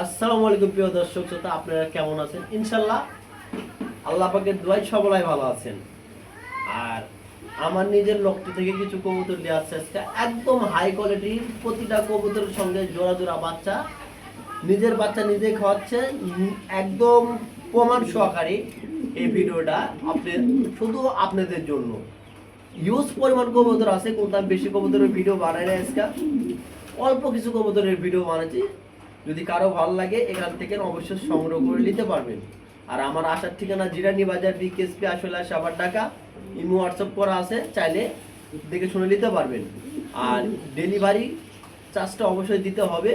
আসসালামু আলাইকুম প্রিয় দর্শক শ্রোতা, আপনারা কেমন আছেন? ইনশাল্লাহ আল্লাহ পাকের দোয়াই সবাই ভালো আছেন। আর আমার নিজের লক্ষ্য থেকে কিছু কবুতর নিয়ে আসছে আজকে। একদম হাই কোয়ালিটির প্রতিটা কবুতরের সঙ্গে জোড়া জোড়া বাচ্চা। নিজের বাচ্চা নিজেই খাওয়াচ্ছে একদম প্রমাণ সহকারী এই ভিডিওটা আপনি শুধু আপনাদের জন্য। ইউজ পরিমাণ কবুতর আছে কোনটা বেশি কবুতরের ভিডিও বানাই না আজকে। অল্প কিছু কবুতরের ভিডিও বানাচ্ছি। যদি কারও ভালো লাগে, এখান থেকে অবশ্যই সংগ্রহ করে নিতে পারবেন। আর আমার আসার ঠিকানা জিরানি বাজার বিকেএসপি আসলে সাবার টাকা ইমো হোয়াটসঅ্যাপ করা আছে, চাইলে দেখে শুনে নিতে পারবেন। আর ডেলিভারি চার্জটা অবশ্যই দিতে হবে।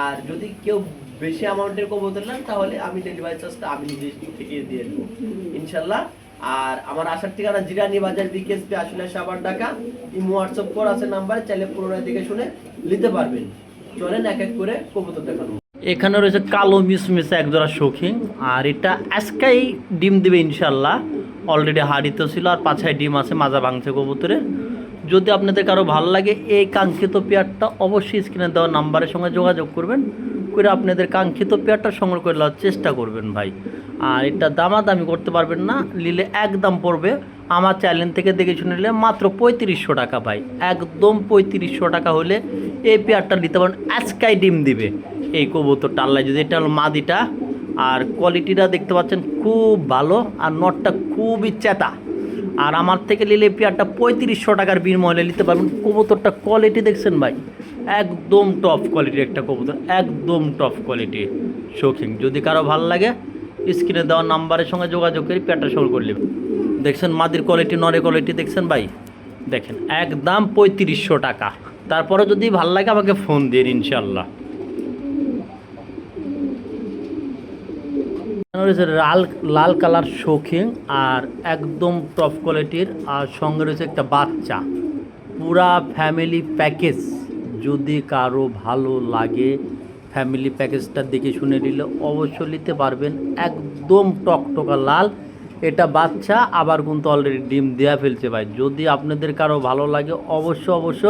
আর যদি কেউ বেশি অ্যামাউন্টের কবুতর নেন, তাহলে আমি ডেলিভারি চার্জটা আমি নিজে থেকে দিয়ে দেবো। ইনশাল্লাহ। আর আমার আসার ঠিকানা জিরানি বাজার বিকেএসপি আসলে সাবার টাকা ইমো হোয়াটসঅ্যাপ করা আছে নাম্বার, চাইলে পুরোনো দিকে শুনে নিতে পারবেন। চলেন এক এক করে কবুতর দেখানো। এখানে রয়েছে কালো মিসমিসে একজোড়া শৌখিন আর এটা আজকাই ডিম দিবে ইনশাল্লাহ অলরেডি হাড়িতে ছিল, আর পাছায় ডিম আছে, মাজা ভাঙছে কবুতরে যদি আপনাদের কারও ভালো লাগে, এই কাঙ্ক্ষিত পেয়ারটা অবশ্যই স্ক্রিনে দেওয়া নাম্বারের সঙ্গে যোগাযোগ করবেন। করে আপনাদের কাঙ্ক্ষিত পেয়ারটা সংগ্রহ করে নেওয়ার চেষ্টা করবেন ভাই। আর এটা দামাদামি করতে পারবেন না, নিলে একদম পড়বে। আমার চ্যানেল থেকে দেখে শুনে নিলে মাত্র পঁয়ত্রিশশো টাকা ভাই। একদম পঁয়ত্রিশশো টাকা হলে এই পেয়ারটা নিতে পারেন আজকাই ডিম দিবে। এই কবুতরটা, আল্লাহ যদি এটা হলো মাদিটা, আর কোয়ালিটিটা দেখতে পাচ্ছেন খুব ভালো, আর নটটা খুবই চেতা আর আমার থেকে নিলে পেয়ারটা পঁয়ত্রিশশো টাকার বিনিময়ে নিতে পারবেন। কবুতরটা কোয়ালিটি দেখছেন ভাই, একদম টপ কোয়ালিটির একটা কবুতর, একদম টপ কোয়ালিটি শৌখিন যদি কারও ভালো লাগে স্ক্রিনে দেওয়া নাম্বারের সঙ্গে যোগাযোগ করে পেয়ারটা সংগ্রহ করে নেবেন। দেখছেন মাদির কোয়ালিটি নরে কোয়ালিটি দেখছেন ভাই? দেখেন, একদম পঁয়ত্রিশশো টাকা। তারপরে যদি ভালো লাগে আমাকে ফোন দিন ইনশাল্লাহ রয়েছে লাল লাল কালার শৌখিন আর একদম টপ কোয়ালিটির আর সঙ্গে রয়েছে একটা বাচ্চা। পুরা ফ্যামিলি প্যাকেজ যদি কারও ভালো লাগে ফ্যামিলি প্যাকেজটা দেখে শুনে নিলে অবশ্যই নিতে পারবেন। একদম টকটকা লাল। এটা বাচ্চা আবার কিন্তু অলরেডি ডিম দেয়া ফেলছে ভাই। যদি আপনাদের কারও ভালো লাগে, অবশ্য অবশ্য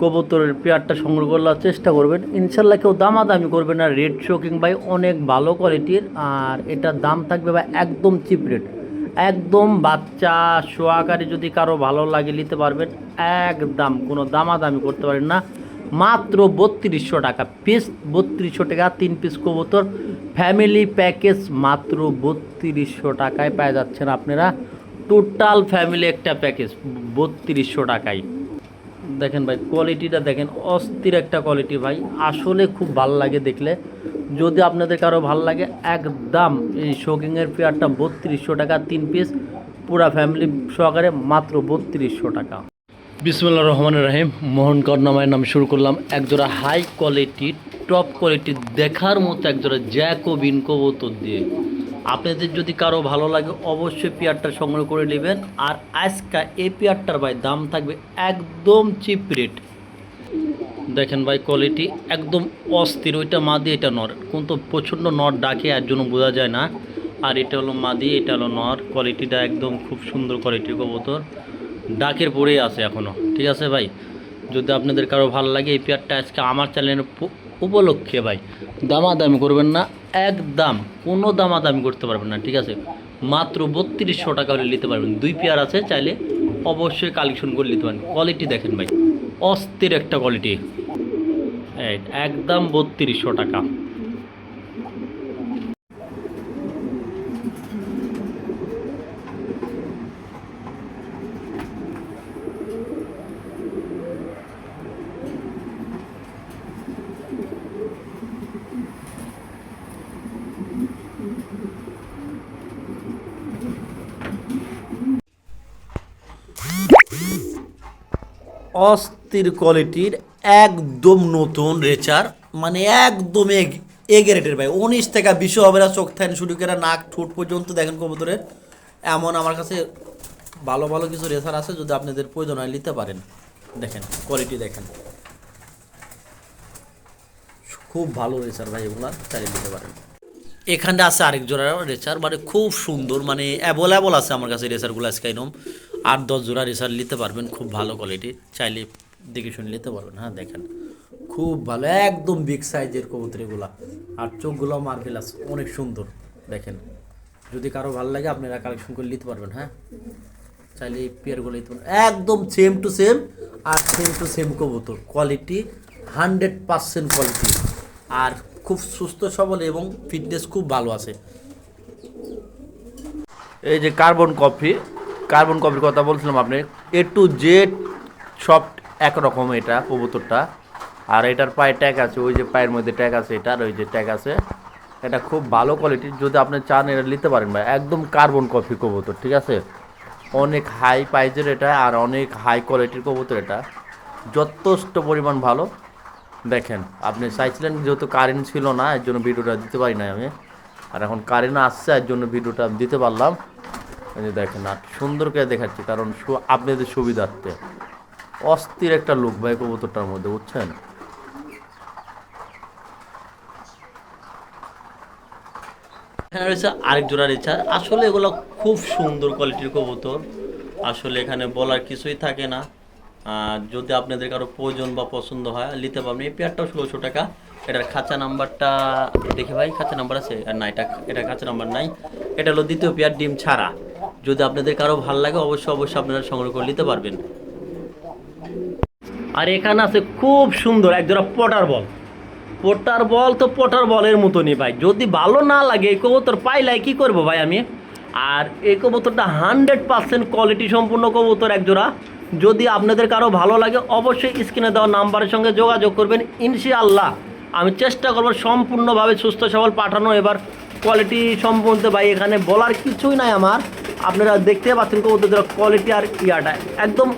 কবুতরের পেয়ারটা সংগ্রহ করার চেষ্টা করবেন। ইনশাল্লাহ কেউ দামাদামি করবেন না রেড শোকিং ভাই অনেক ভালো কোয়ালিটির আর এটার দাম থাকবে ভাই একদম চিপ রেট একদম বাচ্চা, সোয়াকারে যদি কারও ভালো লাগে নিতে পারবেন, একদম কোনো দামাদামি করতে পারেন না। মাত্র বত্রিশশো টাকা পিস বত্রিশশো টাকা, তিন পিস কবুতর। ফ্যামিলি প্যাকেজ মাত্র বত্রিশশো টাকায় পেয়ে যাচ্ছেন আপনারা। টোটাল ফ্যামিলি একটা প্যাকেজ বত্রিশশো টাকায়। দেখেন ভাই কোয়ালিটিটা দেখেন, অস্থির একটা কোয়ালিটি ভাই। আসলে খুব ভালো লাগে দেখলে। যদি আপনাদের কারও ভালো লাগে, একদম এই শোকিংয়ের পেয়ারটা বত্রিশশো টাকা, তিন পিস পুরা ফ্যামিলি সহকারে মাত্র বত্রিশশো টাকা। বিসমুল্লাহ রহমান রাহিম। মোহন কর্ণামায়ের নাম শুরু করলাম। একজোড়া হাই কোয়ালিটি টপ কোয়ালিটি দেখার মতো একজোড়া জ্যাকোবিন কবুতর দিয়ে। আপনাদের যদি কারও ভালো লাগে, অবশ্যই পেয়ারটা সংগ্রহ করে নেবেন। আর আজকা এই পেয়ারটার ভাই দাম থাকবে একদম চিপ রেট দেখেন ভাই কোয়ালিটি একদম অস্থির। ওইটা মাদি, এটা নর। কিন্তু প্রচণ্ড নর ডাকে আর জন্য বোঝা যায় না। আর এটা হলো মাদি, এটা হলো নর। কোয়ালিটিটা একদম খুব সুন্দর কোয়ালিটির কবুতর। ডাকের পরেই আছে এখনও ঠিক আছে ভাই? যদি আপনাদের কারও ভালো লাগে এই পেয়ারটা আজকে আমার চ্যানেলের উপলক্ষে ভাই, দামাদামি করবেন না, একদম কোনো দামাদামি করতে পারবেন না, ঠিক আছে? মাত্র বত্রিশশো টাকা হলে নিতে পারবেন। দুই পেয়ার আছে, চাইলে অবশ্যই কালেকশন করে নিতে পারেন। কোয়ালিটি দেখেন ভাই, অস্থির একটা কোয়ালিটি। একদম বত্রিশশো টাকা। অস্থির কোয়ালিটির একদম নতুন রেচার মানে একদম এগ এগে রেটের ভাই। উনিশ থেকে বিশ হবে না, চোখ থাকেন শুরু করে নাক, ঠোঁট পর্যন্ত দেখেন কবুতরের। এমন আমার কাছে ভালো ভালো কিছু রেসার আছে, যদি আপনাদের প্রয়োজন হয় নিতে পারেন। দেখেন কোয়ালিটি দেখেন। খুব ভালো রেসার ভাই এগুলা চালিয়ে নিতে পারেন। এখানে আছে আরেক জোড়া রেসার মানে খুব সুন্দর মানে অ্যাভেলেবল আছে আমার কাছে রেসারগুলো আজকে, একদম। আট দশ জোড়া রেসার নিতে পারবেন, খুব ভালো কোয়ালিটির চাইলে দেখে শুনে নিতে পারবেন। হ্যাঁ দেখেন। খুব ভালো, একদম বিগ সাইজের কবুতর এগুলা আর চোখগুলো মার্ভেলাস অনেক সুন্দর, দেখেন। যদি কারও ভালো লাগে, আপনারা কালেকশন করে নিতে পারবেন হ্যাঁ। চাইলে এই পেয়ারগুলো নিতে পারবেন। একদম সেম টু সেম আর সেম টু সেম কবুতর। কোয়ালিটি হান্ড্রেড পার্সেন্ট কোয়ালিটি আর খুব সুস্থ, সবল এবং ফিটনেস খুব ভালো আছে। এই যে কার্বন কফি কার্বন কফির কথা বলছিলাম আপনি। এ টু জেড সব একরকম এটা, কবুতরটা। আর এটার পায়ে ট্যাগ আছে, ওই যে পায়ের মধ্যে ট্যাগ আছে এটার ওই যে ট্যাগ আছে। এটা খুব ভালো কোয়ালিটির যদি আপনি চান এটা নিতে পারেন ভাই। একদম কার্বন কফি কবুতর, ঠিক আছে? অনেক হাই প্রাইজের এটা, আর অনেক হাই কোয়ালিটির কবুতর এটা। যথেষ্ট পরিমাণ ভালো। দেখেন, আপনি চাইছিলেন যেহেতু কারেন্ট ছিল না, এর জন্য ভিডিওটা দিতে পারি না আমি। আর এখন কারেন্ট আসছে, এর জন্য ভিডিওটা দিতে পারলাম। দেখেন, আর সুন্দর করে দেখাচ্ছি, কারণ আপনাদের সুবিধার্থে। অস্থির একটা লুক ভাই কবুতরটার মধ্যে, বুঝছেন? এখানে রয়েছে আরেক জোড়া রেচার আসলে এগুলো খুব সুন্দর কোয়ালিটির কবুতর। আসলে এখানে বলার কিছুই থাকে না। যদি আপনাদের কারও প্রয়োজন বা পছন্দ হয়, নিতে পারবেন। এই পেয়ারটাও ষোলোশো টাকা। এটার খাঁচা নাম্বারটা দেখে ভাই, খাঁচা নাম্বার আছে? আর না এটা এটা খাঁচা নাম্বার নাই। এটা হলো দ্বিতীয় পেয়ার ডিম ছাড়া। যদি আপনাদের কারও ভালো লাগে, অবশ্যই অবশ্যই আপনারা সংগ্রহ করে নিতে পারবেন। আর এখানে আছে খুব সুন্দর এক একজোড়া পটার বল। পটার বল তো পটার বলের মতনই ভাই। যদি ভালো না লাগে, এই কবুতর পাইলাই কি করব ভাই আমি? আর এই কবুতরটা হান্ড্রেড পার্সেন্ট কোয়ালিটি সম্পূর্ণ কবুতর একজোড়া। যদি আপনাদের কারও ভালো লাগে, অবশ্যই স্ক্রিনে দেওয়া নাম্বারের সঙ্গে যোগাযোগ করবেন। ইনশাআল্লাহ আমি চেষ্টা করব সম্পূর্ণভাবে সুস্থ সবল পাঠানো। এবার কোয়ালিটি সম্বন্ধে ভাই এখানে বলার কিছুই নাই আমার। আপনারা দেখতে পাচ্ছেন কবুতরের কোয়ালিটি আর ইয়াটা। একদম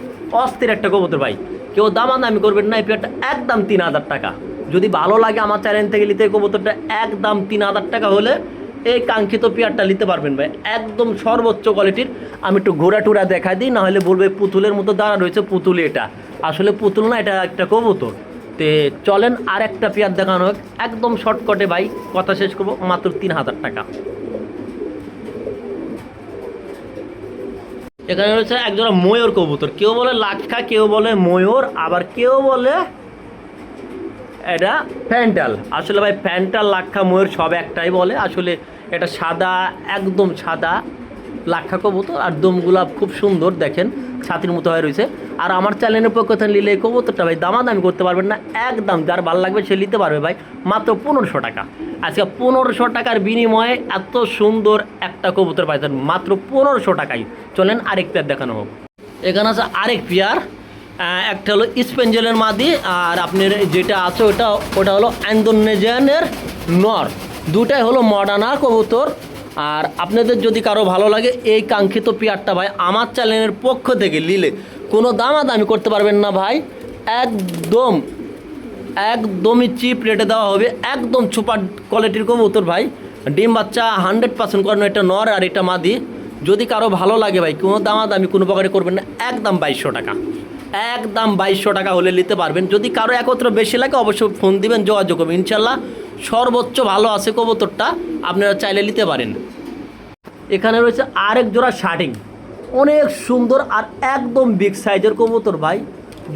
অস্থির একটা কবুতর ভাই। কেউ দামাদামি করবেন না, এই পেয়ারটা একদম তিন হাজার টাকা। যদি ভালো লাগে আমার চ্যানেল থেকে নিতে কবুতরটা একদম তিন হাজার টাকা হলে এই কাঙ্ক্ষিত পেয়ারটা নিতে পারবেন ভাই। একদম সর্বোচ্চ কোয়ালিটির আমি একটু ঘোরা টুরা দেখাই দিই, নাহলে বলবে পুতুলের মতো দাঁড়া রয়েছে পুতুল এটা। আসলে পুতুল না, এটা একটা কবুতর। তে চলেন আর একটা পেয়ার দেখানো হোক। একদম শর্টকটে ভাই, কথা শেষ করব, মাত্র তিন হাজার টাকা। এখানে রয়েছে একজন ময়ূর কবুতর। কেউ বলে লাক্ষা কেউ বলে ময়ূর, আবার কেউ বলে এটা ফ্যান্টাল আসলে ভাই ফ্যান্টাল লাক্ষা ময়ূর সব একটাই বলে। আসলে এটা সাদা, একদম সাদা। লাক্ষা কবুতর আর দম দমগুলা খুব সুন্দর, দেখেন, ছাতির মতো হয়ে রয়েছে। আর আমার চ্যানেলের পক্ষ থেকে নিলে এই কবুতরটা ভাই দামাদামি করতে পারবেন না, একদম যার ভালো লাগবে সে নিতে পারবে ভাই, মাত্র পনেরোশো টাকা। আজকে পনেরোশো টাকার বিনিময়ে এত সুন্দর একটা কবুতর পাইছেন, মাত্র পনেরোশো টাকাই চলেন আরেক পেয়ার দেখানো হোক। এখানে আছে আরেক পেয়ার একটা হলো স্পেঞ্জেলের মাদি, আর আপনার যেটা আছে ওটা ওটা হলো অ্যান্ডোনেজিয়ানের নর। দুটাই হলো মডার্নার কবুতর। আর আপনাদের যদি কারও ভালো লাগে, এই কাঙ্ক্ষিত পেয়ারটা ভাই আমার চ্যানেলের পক্ষ থেকে নিলে কোনো দামাদামি করতে পারবেন না ভাই। একদম, একদমই চিপ রেটে দেওয়া হবে, একদম সুপার কোয়ালিটির কবুতর ভাই। ডিম বাচ্চা হান্ড্রেড পার্সেন্ট করানো এটা নর আর এটা মাদি। যদি কারও ভালো লাগে ভাই, কোনো দামাদামি, কোনো প্রকারে করবেন না, একদম বাইশশো টাকা। একদম বাইশশো টাকা হলে নিতে পারবেন। যদি কারও একত্র বেশি লাগে, অবশ্যই ফোন দিবেন, যোগাযোগ করবেন। ইনশাল্লাহ সর্বোচ্চ ভালো আছে কবুতরটা, আপনারা চাইলে নিতে পারেন। এখানে রয়েছে আরেক জোড়া শার্টিং। অনেক সুন্দর আর একদম বিগ সাইজের কবুতর ভাই।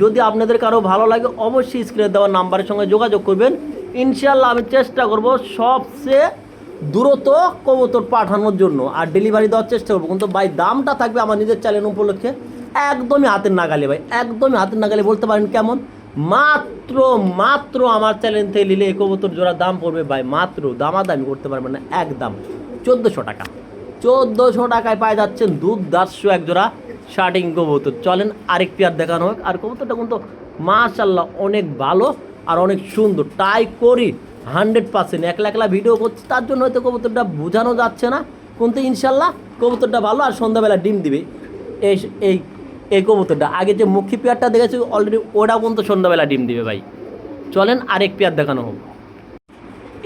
যদি আপনাদের কারও ভালো লাগে, অবশ্যই স্ক্রিনে দেওয়া নাম্বারের সঙ্গে যোগাযোগ করবেন। ইনশাল্লাহ আমি চেষ্টা করব সবচেয়ে দ্রুত কবুতর পাঠানোর জন্য। আর ডেলিভারি দেওয়ার চেষ্টা করব, কিন্তু ভাই, দামটা থাকবে আমার নিজের চ্যানেল উপলক্ষে। একদমই হাতের নাগালে ভাই, একদমই হাতের নাগালে বলতে পারেন কেমন? মাত্র মাত্র আমার চ্যানেল থেকে নিলে এই কবুতর জোড়া দাম পড়বে ভাই, মাত্র দামাদামি করতে পারবেন না, একদম। চোদ্দোশো টাকা। চোদ্দোশো টাকায় পাই যাচ্ছেন দুধ দাসশো এক জোড়া শার্টিং কবুতর। চলেন আরেক পেয়ার দেখানো হোক। আর কবুতরটা কিন্তু মাশাল্লাহ অনেক ভালো আর অনেক সুন্দর। তাই করি হান্ড্রেড পার্সেন্ট একলা একলা ভিডিও করছি, তার জন্য হয়তো কবুতরটা বোঝানো যাচ্ছে না। কিন্তু ইনশাল্লাহ কবুতরটা ভালো আর সন্ধ্যাবেলা ডিম দিবে। এই এই এই কবুতরটা। আগে যে মুখী পেয়ারটা দেখেছি অলরেডি ওটা কিন্তু সন্ধ্যাবেলা ডিম দিবে ভাই। চলেন আরেক পেয়ার দেখানো হোক।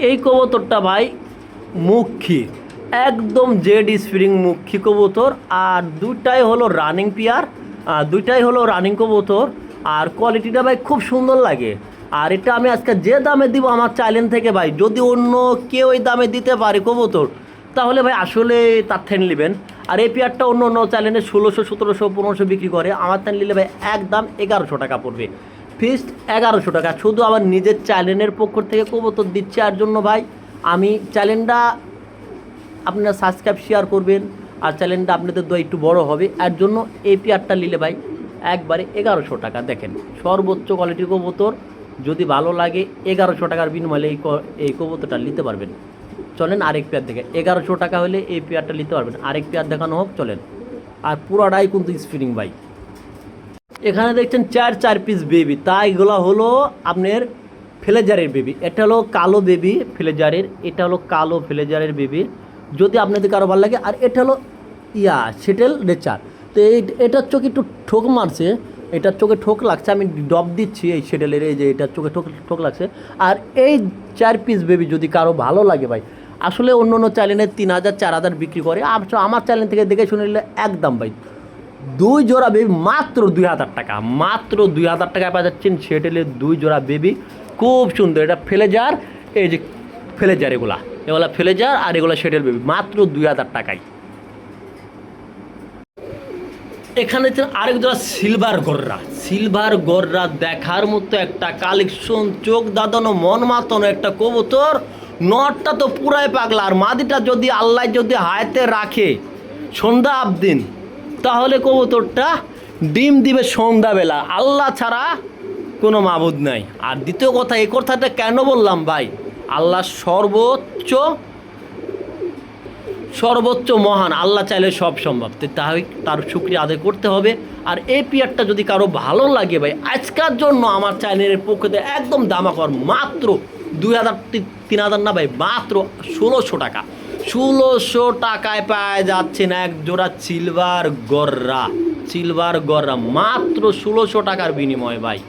এই কবুতরটা ভাই মুখী, একদম জেড স্প্রিং মুখী কবুতর, আর দুটাই হলো রানিং পেয়ার, আর দুইটাই হলো রানিং কবুতর, আর কোয়ালিটিটা ভাই খুব সুন্দর লাগে। আর এটা আমি আজকে যে দামে দিব আমার চ্যানেল থেকে ভাই, যদি অন্য কেউ ওই দামে দিতে পারে কবুতর, তাহলে ভাই আসলে তার থেকে নেবেন। আর এই পেয়ারটা অন্য অন্য চ্যানেলে ষোলোশো, সতেরোশো, পনেরোশো বিক্রি করে। আমার চ্যানেল নিলে ভাই একদম এগারোশো টাকা পড়বে। ফিক্সড এগারোশো টাকা। শুধু আমার নিজের চ্যানেলের পক্ষ থেকে কবুতর দিচ্ছে। আর জন্য ভাই, আমি চ্যানেলটা আপনারা সাবস্ক্রাইব শেয়ার করবেন। আর চ্যানেলটা আপনাদের দোয়া একটু বড় হবে। এর জন্য এই পেয়ারটা নিলে ভাই, একবারে এগারোশো টাকা। দেখেন, সর্বোচ্চ কোয়ালিটির কবুতর। যদি ভালো লাগে, এগারোশো টাকার বিনিময়ে এই কবুতরটা নিতে পারবেন। চলেন আরেক পেয়ার দেখে। এগারোশো টাকা হলে এই পেয়ারটা নিতে পারবেন। আরেক পেয়ার দেখানো হোক, চলেন। আর পুরাটাই কিন্তু স্প্রিং বাইক এখানে দেখছেন চার চার পিস বেবি তা এগুলো হলো আপনার ফ্লেজারের বেবি এটা হলো কালো বেবি ফ্লেজারের। এটা হলো কালো ফ্লেজারের বেবি যদি আপনাদের কারও ভালো লাগে, আর এটা হলো ইয়া সেটেল রেচার তো এই, এটার চোখে একটু ঠোক মারছে। এটার চোখে ঠোক লাগছে। আমি ডব দিচ্ছি এই সেটেলের এই যে এটার চোখে ঠোক ঠোক লাগছে। আর এই চার পিস বেবি যদি কারও ভালো লাগে ভাই আসলে অন্য অন্য চ্যানেলে তিন হাজার, চার হাজার বিক্রি করে। আম- আমার চ্যানেল থেকে দেখে শুনে নিলে একদম ভাই, দুই জোড়া বেবি মাত্র দুই হাজার টাকা, মাত্র দুই হাজার টাকায় পাওয়া যাচ্ছেন সেটেলের দুই জোড়া বেবি খুব সুন্দর। এটা ফেলেজার, এই যে ফেলেজার এগুলা এগুলা ফেলেজার আর এগুলা সেটেল বেবি মাত্র দুই হাজার টাকায়। এখানে আরেক জোড়া সিলভার গররা সিলভার গররা দেখার মতো একটা কালেকশন চোখ দাদানো, মন মাতানো একটা কবুতর। নটটা তো পুরাই পাগলা, আর মাদিটা যদি আল্লাহ যদি হাতে রাখে সন্ধ্যা আবদিন তাহলে কবুতরটা ডিম দিবে সন্ধ্যাবেলা। আল্লাহ ছাড়া কোনো মাবুদ নাই। আর দ্বিতীয় কথা, এই কথাটা কেন বললাম ভাই? আল্লাহ সর্বোচ্চ সর্বোচ্চ মহান, আল্লাহ চাইলে সব সম্ভব। তো তাই তার শুক্রিয়া আদায় করতে হবে। আর এই পিয়ারটা যদি কারও ভালো লাগে ভাই, আজকার জন্য আমার চ্যানেলের পক্ষ থেকে একদম দামাকর, মাত্র দুই হাজার তিন হাজার না ভাই, মাত্র ষোলোশো টাকা। ষোলোশো টাকায় পাওয়া যাচ্ছে না এক জোড়া সিলভার গররা। সিলভার গররা, মাত্র ষোলোশো টাকার বিনিময় ভাই।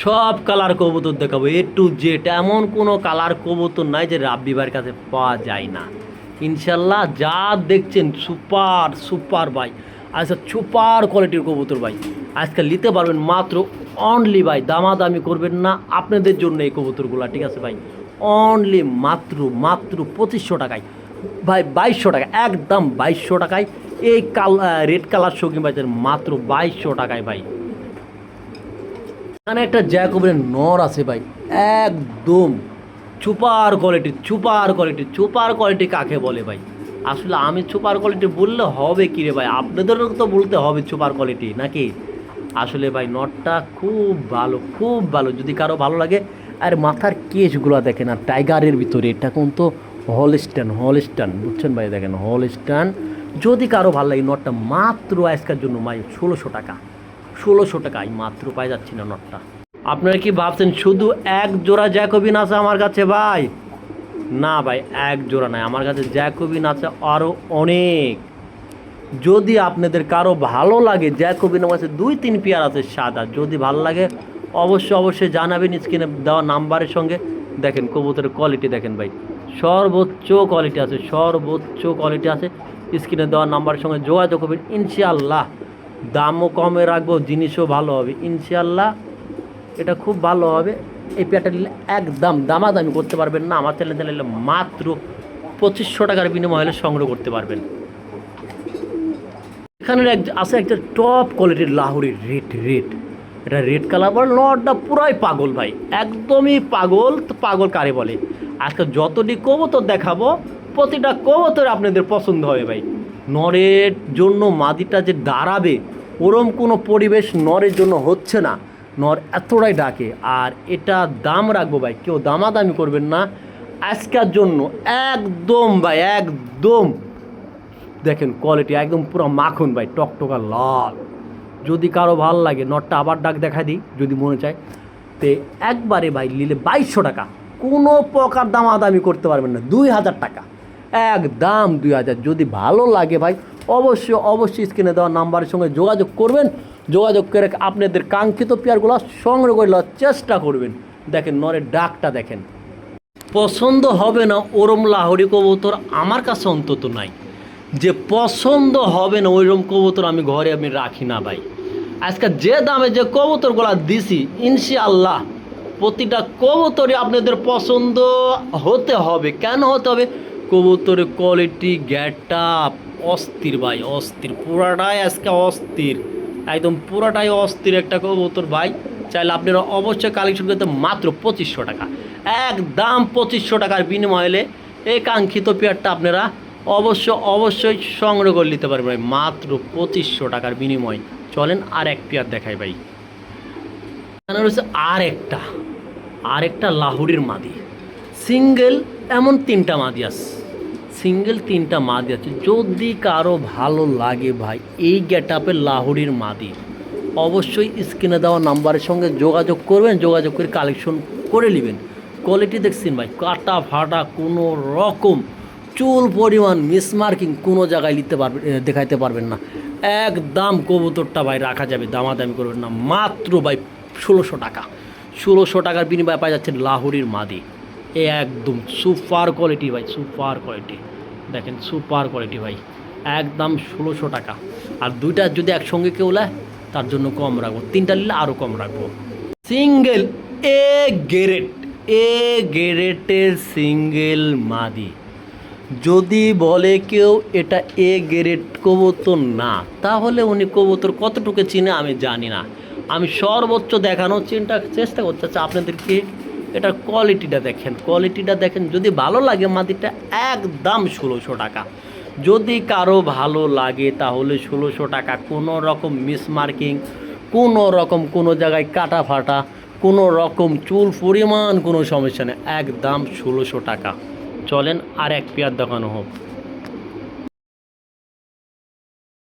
সব কালার কবুতর দেখাবো, এ টু জেড। এমন কোনো কালার কবুতর নাই যে রাব্বি ভাইয়ের কাছে পাওয়া যায় না। ইনশাল্লাহ যা দেখছেন, সুপার সুপার ভাই। আচ্ছা সুপার কোয়ালিটির কবুতর ভাই। আজকে নিতে পারবেন মাত্র অনলি ভাই, দামাদামি করবেন না। আপনাদের জন্য এই কবুতরগুলো, ঠিক আছে ভাই? অনলি মাত্র মাত্র পঁচিশশো টাকায়। ভাই, বাইশশো টাকা, একদম বাইশশো টাকায়। এই কাল রেড কালার শৌখিন ভাইদের মাত্র বাইশশো টাকায় ভাই। এখানে একটা জ্যাকবের নর আছে ভাই। একদম super quality super quality super quality কাকে বলে ভাই? আসলে আমি সুপার কোয়ালিটি বললে হবে কি রে ভাই? আপনাদেরও তো বলতে হবে সুপার কোয়ালিটি নাকি? আসলে ভাই, নটটা খুব ভালো খুব ভালো। যদি কারও ভালো লাগে, আর মাথার কেসগুলো দেখেন, আর টাইগারের ভিতরে, এটা কোন কিন্তু হলস্টান হলস্টান বুঝছেন ভাই? দেখেন হলস্টান যদি কারও ভালো লাগে, নটটা মাত্র আজকের জন্য ভাই, ষোলোশো টাকা। ষোলোশো টাকায় মাত্র পাই যাচ্ছি না নটটা। আপনারা কি ভাবছেন, শুধু এক জোড়া জ্যাকোবিন আছে আমার কাছে ভাই? না ভাই, এক জোড়া নাই আমার কাছে জ্যাকোবিন আছে আরও অনেক। যদি আপনাদের কারও ভালো লাগে জ্যাকোবিন কাছে দুই তিন পেয়ার আছে সাদা। যদি ভালো লাগে, অবশ্যই অবশ্যই জানাবেন স্ক্রিনে দেওয়া নাম্বারের সঙ্গে। দেখেন, কবুতরের কোয়ালিটি দেখেন ভাই। সর্বোচ্চ কোয়ালিটি আছে, সর্বোচ্চ কোয়ালিটি আছে। স্ক্রিনে দেওয়া নাম্বারের সঙ্গে যোগাযোগ করবেন। ইনশাআল্লাহ, দামও কমে রাখব, জিনিসও ভালো হবে। ইনশাআল্লাহ, এটা খুব ভালো হবে। এই পেয়ারটা নিলে একদম দামাদামি করতে পারবেন না। আমার চ্যানেল চ্যানেলে মাত্র পঁচিশশো টাকার বিনিময়ে হলে সংগ্রহ করতে পারবেন। এখানে এক আছে একটা টপ কোয়ালিটির লাহুরি রেড রেড এটা রেড কালার বলে লর্ডটা পুরাই পাগল ভাই। একদমই পাগল পাগল কারে বলে? আজকে যতটি কবুতর দেখাবো, প্রতিটা কবুতর আপনাদের পছন্দ হবে ভাই। নরের জন্য মাদিটা যে দাঁড়াবে, ওরম কোনো পরিবেশ নরের জন্য হচ্ছে না। নর এতটাই ডাকে, আর এটা দাম রাখব ভাই, কেউ দামাদামি করবেন না। আজকের জন্য একদম ভাই, একদম। দেখেন কোয়ালিটি একদম পুরো মাখন ভাই, টকটকা লাল। যদি কারও ভালো লাগে, নটটা আবার ডাক দেখা দিই, যদি মনে চায়। তে একবারে ভাই নিলে বাইশশো টাকা। কোনো প্রকার দামাদামি করতে পারবেন না, দুই হাজার টাকা। একদম দুই হাজার। যদি ভালো লাগে ভাই, অবশ্যই অবশ্যই স্ক্রিনে দেওয়া নাম্বারের সঙ্গে যোগাযোগ করবেন। যোগাযোগ করে আপনাদের কাঙ্ক্ষিত পেয়ারগুলো সংগ্রহ করে নেওয়ার চেষ্টা করবেন। দেখেন, নরের ডাকটা দেখেন। পছন্দ হবে না, ওরম লাহরি কবুতর আমার কাছে অন্তত নাই। যে পছন্দ হবে না, ওইরকম কবুতর আমি ঘরে আমি রাখি না ভাই। আজকে যে দামে যে কবুতরগুলো দিছি, ইনশাআল্লাহ প্রতিটা কবুতরই আপনাদের পছন্দ হতে হবে। কেন হতে হবে? কবুতরের কোয়ালিটি গ্যাটটা অস্থির ভাই, অস্থির। পুরাটাই আজকে অস্থির। একদম পুরাটাই অস্থির একটা কবুতর ভাই। চাইলে আপনারা অবশ্যই কালেকশন করতে মাত্র পঁচিশশো টাকা। একদম পঁচিশশো টাকার বিনিময়ে এই কাঙ্ক্ষিত পেয়ারটা আপনারা অবশ্য, অবশ্যই সংগ্রহ করে নিতে পারবেন ভাই। মাত্র পঁচিশশো টাকার বিনিময়। চলেন আর এক পেয়ার দেখাই ভাই। এখানে রয়েছে আর একটা আর একটা লাহুরির মাদি। সিঙ্গেল এমন তিনটা মাদি আছে। সিঙ্গেল তিনটা মাদি আছে। যদি কারও ভালো লাগে ভাই, এই গেট আপের লাহুরির মাদি, অবশ্যই স্ক্রিনে দেওয়া নাম্বারের সঙ্গে যোগাযোগ করবেন, যোগাযোগ করে কালেকশন করে নেবেন। কোয়ালিটি দেখছেন ভাই, কাটা ফাটা কোনো রকম চুল পরিমাণ মিসমার্কিং কোনো জায়গায় নিতে পারবেন দেখাইতে পারবেন না। একদম কবুতরটা ভাই রাখা যাবে, দামাদামি করবেন না। মাত্র ভাই ষোলোশো টাকা। ষোলোশো টাকার বিনিময়ে পাওয়া যাচ্ছে লাহোরির মাদি। এ একদম সুপার কোয়ালিটি ভাই, সুপার কোয়ালিটি। দেখেন সুপার কোয়ালিটি ভাই। একদম ষোলোশো টাকা। আর দুইটা যদি একসঙ্গে কেউ নেয়, তার জন্য কম রাখব। তিনটা নিলে আরও কম রাখব। সিঙ্গেল, এ গেরেট এ গেরেটের সিঙ্গেল মাদি। যদি বলে কেউ এটা এ গ্রেড কবুতর না, তাহলে উনি কবুতর কতটুকু চিনে আমি জানি না। আমি সর্বোচ্চ দেখানোর চিন্তা চেষ্টা করতে চাচ্ছি, আপনাদেরকে এটার কোয়ালিটিটা দেখেন। কোয়ালিটিটা দেখেন, যদি ভালো লাগে মাটিটা একদম ষোলোশো টাকা। যদি কারও ভালো লাগে, তাহলে ষোলোশো টাকা। কোনো রকম মিসমার্কিং কোনো রকম কোনো জায়গায় কাটা ফাটা কোনো রকম চুল পরিমাণ কোনো সমস্যা নেই। একদম ষোলোশো টাকা। চলেন আর এক পেয়ার দেখানো হোক।